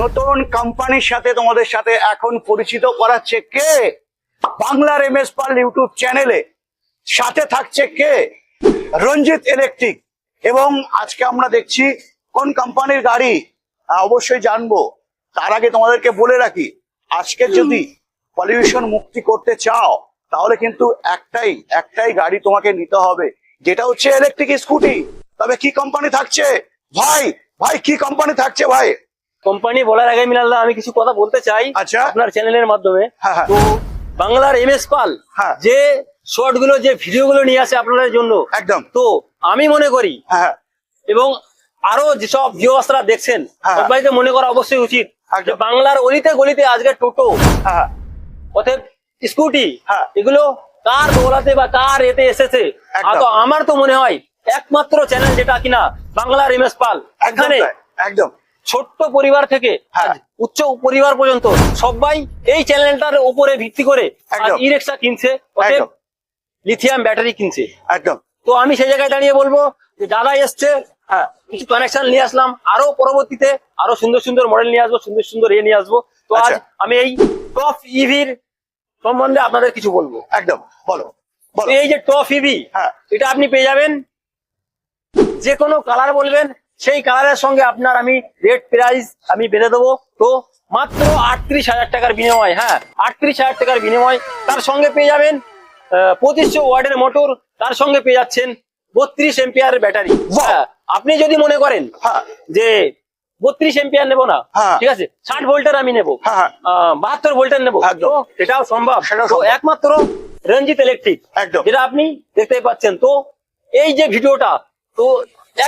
নতুন কোম্পানির সাথে তোমাদের সাথে এখন পরিচিত করাচ্ছে কে? বাংলার এম এস পাল ইউটিউব চ্যানেলে সাথে থাকছে কে? রঞ্জিত ইলেকট্রিক এবং আজকে আমরা দেখছি কোন কোম্পানির গাড়ি? অবশ্যই জানব। তার আগে তোমাদেরকে বলে রাখি আজকে যদি পলিউশন মুক্তি করতে চাও, তাহলে কিন্তু একটাই একটাই গাড়ি তোমাকে নিতে হবে। যেটা হচ্ছে ইলেকট্রিক স্কুটি তবে কি কোম্পানি থাকছে? ভাই ভাই, কি কোম্পানি থাকছে ভাই? কোম্পানি বলার আগে মিনাল্লাহ আমি কিছু কথা বলতে চাই আচ্ছা। আপনার চ্যানেলের মাধ্যমে হ্যাঁ, হ্যাঁ। তো বাংলার এম এস পাল হ্যাঁ। যে শর্টগুলো যে ভিডিও গুলো নিয়ে আসে আপনাদের জন্য একদম তো আমি মনে করি এবং আরও যেসব ভিউয়ার্সরা দেখছেন। সবাইকে মনে করা অবশ্যই উচিত বাংলার অলিতে গলিতে আজকে টোটো অতএব স্কুটি হ্যাঁ। এগুলো কার দৌলাতে বা কার এতে এসেছে তো আমার তো মনে হয় একমাত্র চ্যানেল যেটা কিনা বাংলার এম এস পাল এখানে একদম ছোট্ট পরিবার থেকে হ্যাঁ। উচ্চ পরিবার পর্যন্ত সবাই এই চ্যানেলটার উপরে ভিত্তি করে। ই রিক্সা কিনছে লিথিয়াম ব্যাটারি কিনছে একদম তো আমি সেই জায়গায় দাঁড়িয়ে বলব যে দাদা এসছে হ্যাঁ কিছু কানেকশন নিয়ে আসলাম আরও পরবর্তীতে আরও সুন্দর সুন্দর মডেল নিয়ে আসব সুন্দর সুন্দর এ নিয়ে আসব তো আজ আচ্ছা। আমি এই টপ ইভির সম্বন্ধে আপনাদের কিছু বলব একদম বলো বলো এই যে টপ ইভি হ্যাঁ। এটা আপনি পেয়ে যাবেন যে কোনো কালার বলবেন সেই কালারের সঙ্গে আপনার আমি রেট প্রাইস আমি বেঁধে দেবো তো মাত্র আটত্রিশ হাজার টাকার বিনিময় হ্যাঁ আটত্রিশ হাজার টাকার বিনিময় তার সঙ্গে পেয়ে যাবেন পঁচিশশো ওয়ার্ডের মোটর তার সঙ্গে পেয়ে যাচ্ছেন বত্রিশ এম্পিয়ারের ব্যাটারি আপনি যদি মনে করেন হ্যাঁ যে বত্রিশ এম্পিয়ার নেব না হ্যাঁ। ঠিক আছে ষাট ভোল্টের আমি নেব হ্যাঁ। বাহাত্তর ভোল্টের নেব। এটাও সম্ভব সেটাও সম্ভব। একমাত্র রঞ্জিত ইলেকট্রিক একদম। যেটা আপনি দেখতে পাচ্ছেন তো এই যে ভিডিওটা তো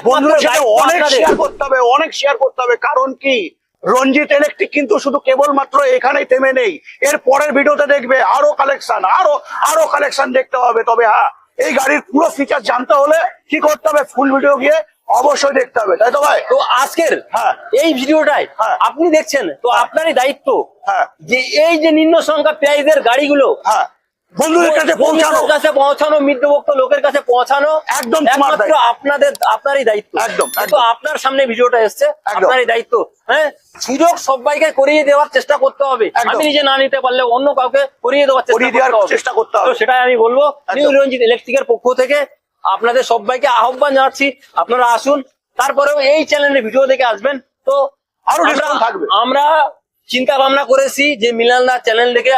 বন্ধুদের সাথে অনেক। শেয়ার করতে হবে অনেক শেয়ার করতে হবে। কারণ কি? রঞ্জিত ইলেকট্রিক কিন্তু শুধু কেবলমাত্র এখানেই থেমে নেই। এর পরের ভিডিওতে দেখবে আরও কালেকশন আরও আরও কালেকশন দেখতে হবে। তবে হ্যাঁ এই গাড়ির পুরো ফিচার জানতে হলে কি করতে হবে ফুল ভিডিও গিয়ে অবশ্যই দেখতে হবে। তাই তো ভাই? তো আজকের হ্যাঁ। এই ভিডিওটাই হ্যাঁ। আপনি দেখছেন তো আপনারই দায়িত্ব হ্যাঁ। যে এই যে নিম্ন সংখ্যা প্রাইজের গাড়িগুলো হ্যাঁ। বন্ধুদের কাছে পৌঁছানো কাছে পৌঁছানো মিত্রভক্ত লোকের কাছে পৌঁছানো একদম একমাত্র দায়িত্ব। আপনাদের আপনারই দায়িত্ব একদম, কিন্তু আপনার সামনে ভিডিওটা এসছে একদম। আপনারই দায়িত্ব হ্যাঁ সুযোগ সবাইকে করিয়ে দেওয়ার চেষ্টা করতে হবে আমি নিজে না নিতে পারলে অন্য কাউকে করিয়ে দেওয়ার চেষ্টা করতে হবে। সেটাই আমি বলব। নিউ রঞ্জিত ইলেকট্রিকের পক্ষ থেকে আপনাদের সবাইকে আহ্বান জানাচ্ছি আপনারা আসুন তারপরেও এই চ্যানেলে ভিডিও দেখে আসবেন তো আরও থাকবে। আমরা চিন্তা ভাবনা করেছি যে মিলানদা চ্যানেল দেখে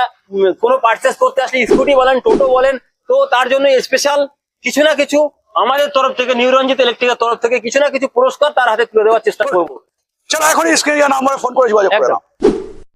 কোনো পার্চেস করতে আসলে স্কুটি বলেন টোটো বলেন তো তার জন্য স্পেশাল কিছু না কিছু আমাদের তরফ থেকে নিউরঞ্জিত ইলেকট্রিকের তরফ থেকে কিছু না কিছু পুরস্কার তার হাতে তুলে দেওয়ার চেষ্টা করব। চলো এখন স্ক্রিনে নাম্বারে ফোন করে যোগাযোগ করে